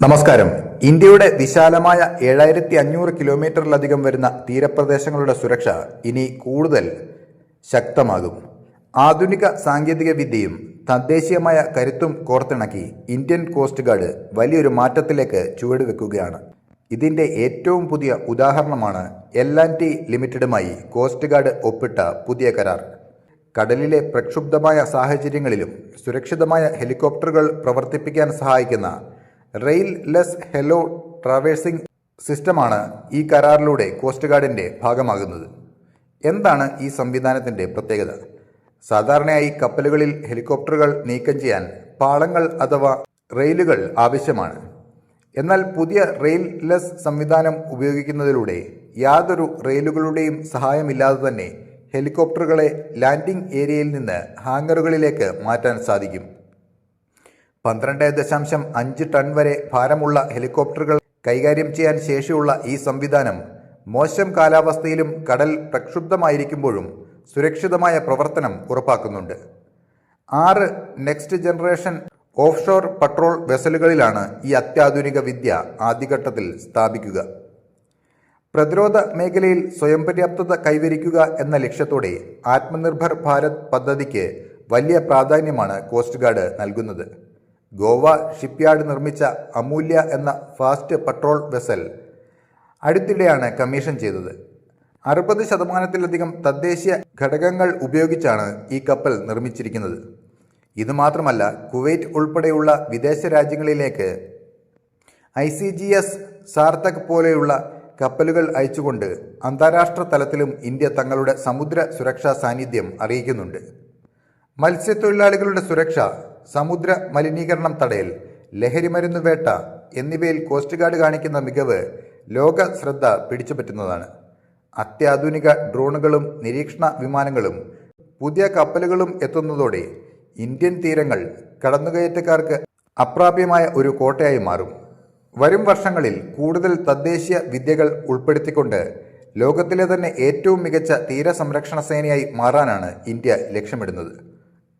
നമസ്കാരം. ഇന്ത്യയുടെ വിശാലമായ ഏഴായിരത്തി അഞ്ഞൂറ് കിലോമീറ്ററിലധികം വരുന്ന തീരപ്രദേശങ്ങളുടെ സുരക്ഷ ഇനി കൂടുതൽ ശക്തമാകും. ആധുനിക സാങ്കേതിക വിദ്യയും തദ്ദേശീയമായ കരുത്തും കോർത്തിണക്കി ഇന്ത്യൻ കോസ്റ്റ് ഗാർഡ് വലിയൊരു മാറ്റത്തിലേക്ക് ചുവടുവെക്കുകയാണ്. ഇതിന്റെ ഏറ്റവും പുതിയ ഉദാഹരണമാണ് എൽ ആൻഡ് ടി ലിമിറ്റഡുമായി കോസ്റ്റ് ഗാർഡ് ഒപ്പിട്ട പുതിയ കരാർ. കടലിലെ പ്രക്ഷുബ്ധമായ സാഹചര്യങ്ങളിലും സുരക്ഷിതമായ ഹെലികോപ്റ്ററുകൾ പ്രവർത്തിപ്പിക്കാൻ സഹായിക്കുന്ന റെയിൽ ലെസ് ഹെലോ ട്രാവേഴ്സിംഗ് സിസ്റ്റമാണ് ഈ കരാറിലൂടെ കോസ്റ്റ് ഗാർഡിന്റെ ഭാഗമാകുന്നത്. എന്താണ് ഈ സംവിധാനത്തിന്റെ പ്രത്യേകത? സാധാരണയായി കപ്പലുകളിൽ ഹെലികോപ്റ്ററുകൾ നീക്കം ചെയ്യാൻ പാളങ്ങൾ അഥവാ റെയിലുകൾ ആവശ്യമാണ്. എന്നാൽ പുതിയ റെയിൽ ലെസ് സംവിധാനം ഉപയോഗിക്കുന്നതിലൂടെ യാതൊരു റെയിലുകളുടെയും സഹായമില്ലാതെ തന്നെ ഹെലികോപ്റ്ററുകളെ ലാൻഡിംഗ് ഏരിയയിൽ നിന്ന് ഹാങ്ങറുകളിലേക്ക് മാറ്റാൻ സാധിക്കും. പന്ത്രണ്ട് ദശാംശം അഞ്ച് ടൺ വരെ ഭാരമുള്ള ഹെലികോപ്റ്ററുകൾ കൈകാര്യം ചെയ്യാൻ ശേഷിയുള്ള ഈ സംവിധാനം മോശം കാലാവസ്ഥയിലും കടൽ പ്രക്ഷുബ്ധമായിരിക്കുമ്പോഴും സുരക്ഷിതമായ പ്രവർത്തനം ഉറപ്പാക്കുന്നുണ്ട്. ആറ് നെക്സ്റ്റ് ജനറേഷൻ ഓഫ്ഷോർ പട്രോൾ വെസലുകളിലാണ് ഈ അത്യാധുനിക വിദ്യ ആദ്യഘട്ടത്തിൽ സ്ഥാപിക്കുക. പ്രതിരോധ മേഖലയിൽ സ്വയം പര്യാപ്തത കൈവരിക്കുക എന്ന ലക്ഷ്യത്തോടെ ആത്മനിർഭർ ഭാരത് പദ്ധതിക്ക് വലിയ പ്രാധാന്യമാണ് കോസ്റ്റ് ഗാർഡ് നൽകുന്നത്. ഗോവ ഷിപ്പ്യാർഡ് നിർമ്മിച്ച അമൂല്യ എന്ന ഫാസ്റ്റ് പട്രോൾ വെസൽ അടുത്തിടെയാണ് കമ്മീഷൻ ചെയ്തത്. അറുപത് ശതമാനത്തിലധികം തദ്ദേശീയ ഘടകങ്ങൾ ഉപയോഗിച്ചാണ് ഈ കപ്പൽ നിർമ്മിച്ചിരിക്കുന്നത്. ഇതുമാത്രമല്ല കുവൈറ്റ് ഉൾപ്പെടെയുള്ള വിദേശ രാജ്യങ്ങളിലേക്ക് I C G S Sarthak പോലെയുള്ള കപ്പലുകൾ അയച്ചുകൊണ്ട് അന്താരാഷ്ട്ര തലത്തിലും ഇന്ത്യ തങ്ങളുടെ സമുദ്ര സുരക്ഷാ സാന്നിധ്യം അറിയിക്കുന്നുണ്ട്. മത്സ്യത്തൊഴിലാളികളുടെ സുരക്ഷ സമുദ്ര മലിനീകരണം തടയൽ ലഹരിമരുന്ന് വേട്ട എന്നിവയിൽ കോസ്റ്റ് ഗാർഡ് കാണിക്കുന്ന മികവ് ലോക ശ്രദ്ധ പിടിച്ചുപറ്റുന്നതാണ്. അത്യാധുനിക ഡ്രോണുകളും നിരീക്ഷണ വിമാനങ്ങളും പുതിയ കപ്പലുകളും എത്തുന്നതോടെ ഇന്ത്യൻ തീരങ്ങൾ കടന്നുകയറ്റക്കാർക്ക് അപ്രാപ്യമായ ഒരു കോട്ടയായി മാറും. വരും വർഷങ്ങളിൽ കൂടുതൽ തദ്ദേശീയ വിദ്യകൾ ഉൾപ്പെടുത്തിക്കൊണ്ട് ലോകത്തിലെ തന്നെ ഏറ്റവും മികച്ച തീരസംരക്ഷണ സേനയായി മാറാനാണ് ഇന്ത്യ ലക്ഷ്യമിടുന്നത്.